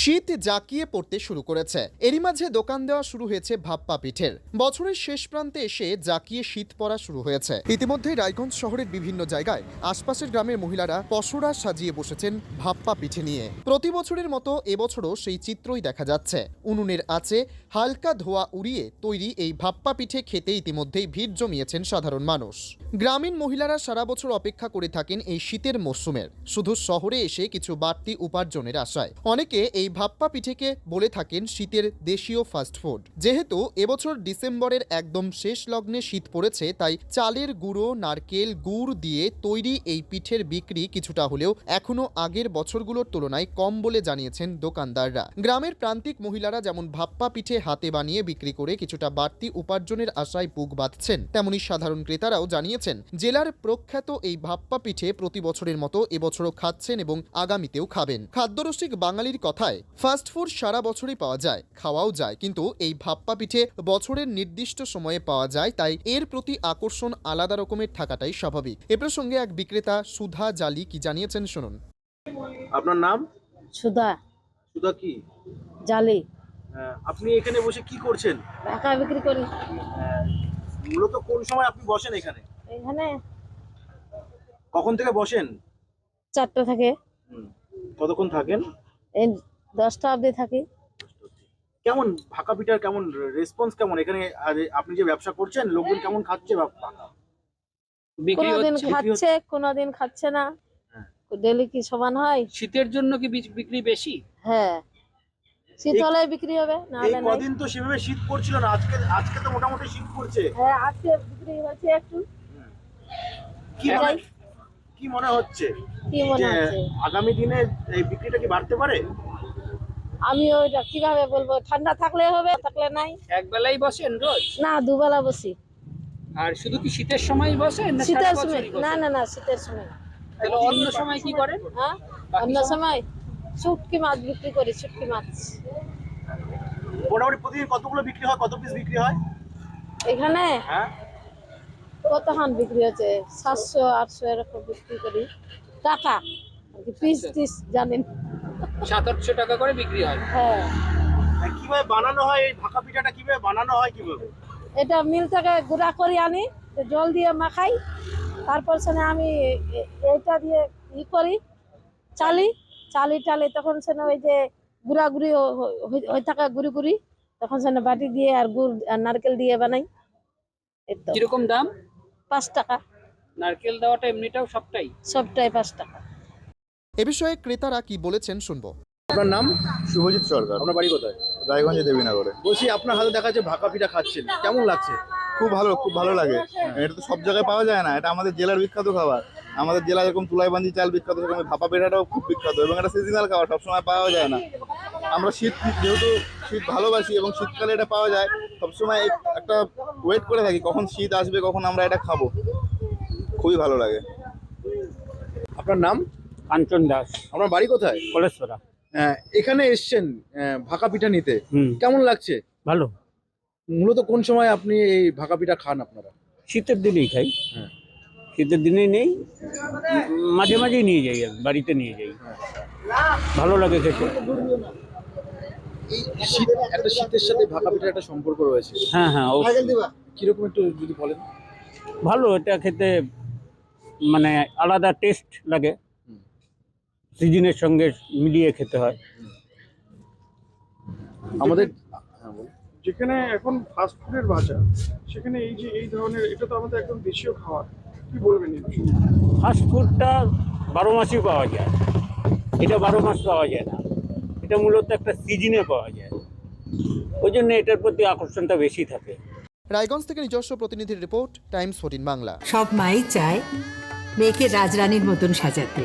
শীত জাঁকিয়ে পড়তে শুরু করেছে। এরই মাঝে দোকান দেওয়া শুরু হয়েছে ভাপ্পা পিঠের। বছরের শেষ প্রান্তে এসে জাঁকিয়ে শীত পড়া শুরু হয়েছে। ইতিমধ্যেই রায়গঞ্জ শহরের বিভিন্ন জায়গায় আশপাশের গ্রামের মহিলারা পসরা সাজিয়ে বসেছেন ভাপ্পা পিঠে নিয়ে। প্রতি বছরের মতো এবছরও সেই চিত্রই দেখা যাচ্ছে। উনুনের আছে হালকা ধোয়া উড়িয়ে তৈরি এই ভাপ্পা পিঠে খেতে ইতিমধ্যেই ভিড় জমিয়েছেন সাধারণ মানুষ। গ্রামীণ মহিলারা সারা বছর অপেক্ষা করে থাকেন এই শীতের মরশুমের শুধু শহরে এসে কিছু বাড়তি উপার্জনের আশায়। অনেকে এই ভাপ্পা পিঠেকে বলে থাকেন শীতের দেশীয় ফাস্টফুড যেহেতু এবছর ডিসেম্বরের একদম শেষ লগ্নে শীত পড়েছে, তাই চালের গুঁড়ো, নারকেল গুড় দিয়ে তৈরি এই পিঠের বিক্রি কিছুটা হলেও এখনও আগের বছরগুলোর তুলনায় কম বলে জানিয়েছেন দোকানদাররা। গ্রামের প্রান্তিক মহিলারা যেমন ভাপ্পা পিঠে হাতে বানিয়ে বিক্রি করে কিছুটা বাড়তি উপার্জনের আশায় বুক বাঁধছেন, তেমনি সাধারণ ক্রেতারাও জানিয়েছেন, জেলার প্রখ্যাত এই ভাপ্পা পিঠে প্রতি বছরের মতো এবছরও খাচ্ছেন এবং আগামীতেও খাবেন। খাদ্যরসিক বাঙালির কথায় ফাস্টফুড সারা বছরই পাওয়া যায় খাওয়াও যায় কিন্তু এই ভাপ্পা পিঠে বছরের নির্দিষ্ট সময়ে পাওয়া যায় তাই এর প্রতি আকর্ষণ আলাদা রকমের থাকাটাই স্বাভাবিক। এ প্রসঙ্গে এক বিক্রেতা সুধা জালি কি জানিয়েছেন শুনুন। আপনার নাম? সুধা। সুধা কি? জালি। আপনি এখানে বসে কি করছেন? টাকা বিক্রি করি। মূলত কোন সময় আপনি বসেন এখানে? এখানে কখন থেকে বসেন? চারটা থেকে। কতক্ষণ থাকেন? দশটা অবধি থাকি। কেমন ভাকা পিঠার কেমন রেসপন্স কেমন? এখানে আপনি যে ব্যবসা করছেন লোকজন কেমন খাচ্ছে? কোনোদিন খাচ্ছে কোনোদিন খাচ্ছে না। হ্যাঁ। ডেলি কি সমান হয়? শীতের জন্য কি বিক্রি বেশি? হ্যাঁ। শীত হলে বিক্রি হবে এই নাহলে নাই। কদিন তো সেভাবে শীত পড়ছিল না আজকে আজকে তো মোটামুটি শীত পড়ছে। হ্যাঁ আজকে বিক্রি হচ্ছে একটু। কি মনে কি মনে হচ্ছে কি মনে হচ্ছে? আগামী দিনে এই বিক্রিটা কি বাড়তে পারে? আমি ওইটা কীভাবে বলব? ঠান্ডা থাকলে হবে থাকলে নাই। এক বেলাই বসেন রোজ? না দুবেলা বসি। আর শুধু কি শীতের সময় বসেন না শীতের সময়? না না না শীতের সময় তাহলে অন্য সময় কি করেন? হ্যাঁ? অন্য সময়? সময় শুটকি মাছ বিক্রি করি শুটকি মাছ। মোটামুটি প্রতিদিন কতগুলো বিক্রি হয়? কত পিস বিক্রি হয়? এখানে? হ্যাঁ। কতখান বিক্রি হচ্ছে সাতশো আটশো এরকম বিক্রি করি। টাকা পিস আচ্ছা। টিস জানেন? সাত আটশো টাকা করে বিক্রি হয়। হ্যাঁ। কীভাবে বানানো হয়? এই ভাকা পিঠাটা কীভাবে বানানো হয় কীভাবে? এটা মিল থেকে গুঁড়া করে আনি জল দিয়ে মাখাই তারপর সেনে আমি এ- এইটা দিয়ে ই করি চালি চালি টালি তখন সেনে ওই যে গুঁড়া গুঁড়ি হয়ে থাকা গুঁড়ি গুঁড়ি তখন সেনে বাটি দিয়ে আর গুড় আর নারকেল দিয়ে বানাই। কীরকম দাম? পাঁচ টাকা। নারকেল দেওয়াটা এমনিটাও সবটাই? সবটাই পাঁচ টাকা। এ বিষয়ে ক্রেতারা কি বলেছেন শুনব। আপনার নাম? শুভজিৎ সরকার। আপনার বাড়ি কোথায়? রায়গঞ্জে দেবীনগরে। বলছি আপনার হাতে দেখা যাচ্ছে ভাকা পিঠা খাচ্ছেন। কেমন লাগছে? খুব ভালো খুব ভালো লাগে। এটা তো সব জায়গায় পাওয়া যায় না। এটা আমাদের জেলার বিখ্যাত খাবার। আমাদের জেলা যেরকম তুলাইবান্ধি চাল বিখ্যাত সেরকম ভাপা পিঠাটাও খুব বিখ্যাত এবং এটা সিজনাল খাবার সবসময় পাওয়া যায় না। আমরা শীত যেহেতু শীত ভালোবাসি এবং শীতকালে এটা পাওয়া যায় সবসময় একটা ওয়েট করে থাকি কখন শীত আসবে কখন আমরা এটা খাব। খুবই ভালো লাগে। আপনার নাম? কাঞ্চন দাস। আপনার বাড়ি কোথায়? কলেজপাড়া। আহ, এখানে এসছেন ভাকা পিঠা নিতে। হুম। কেমন লাগছে? ভালো। মূলত কোন সময় আপনি এই ভাকা পিঠা খান আপনারা? শীতের দিনেই খাই। হ্যাঁ। শীতের দিনে নেই। মাঝে মাঝেই নিয়ে যাই আমি বাড়িতে নিয়ে যাই। ভালো লাগে খেতে। এই শীত একটা শীতের সাথে ভাকা পিঠার একটা সম্পর্ক রয়েছে। হ্যাঁ হ্যাঁ। কীরকম একটু যদি বলেন? ভালো এটা খেতে মানে আলাদা টেস্ট লাগে। সিজনের সঙ্গে মিলিয়ে খেতে হয়। আমাদের হ্যাঁ, যেখানে এখন ফাস্ট ফুডের বাজার সেখানে এই যে এই ধরনের এটা তো আমাদের একদম দেশীয় খাবার। কি বলবেন ফাস্ট ফুডটা বারো মাসই পাওয়া যায়। এটা বারো মাস পাওয়া যায় না। এটা মূলত একটা সিজনে পাওয়া যায়। ওই জন্য এটার প্রতি আকর্ষণটা বেশি থাকে। রায়গঞ্জ থেকে নিজস্ব প্রতিনিধির রিপোর্ট টাইমস ফোর্টিন বাংলা। সব মাই চায় মেয়েকে রাজরানীর মতন সাজাতে।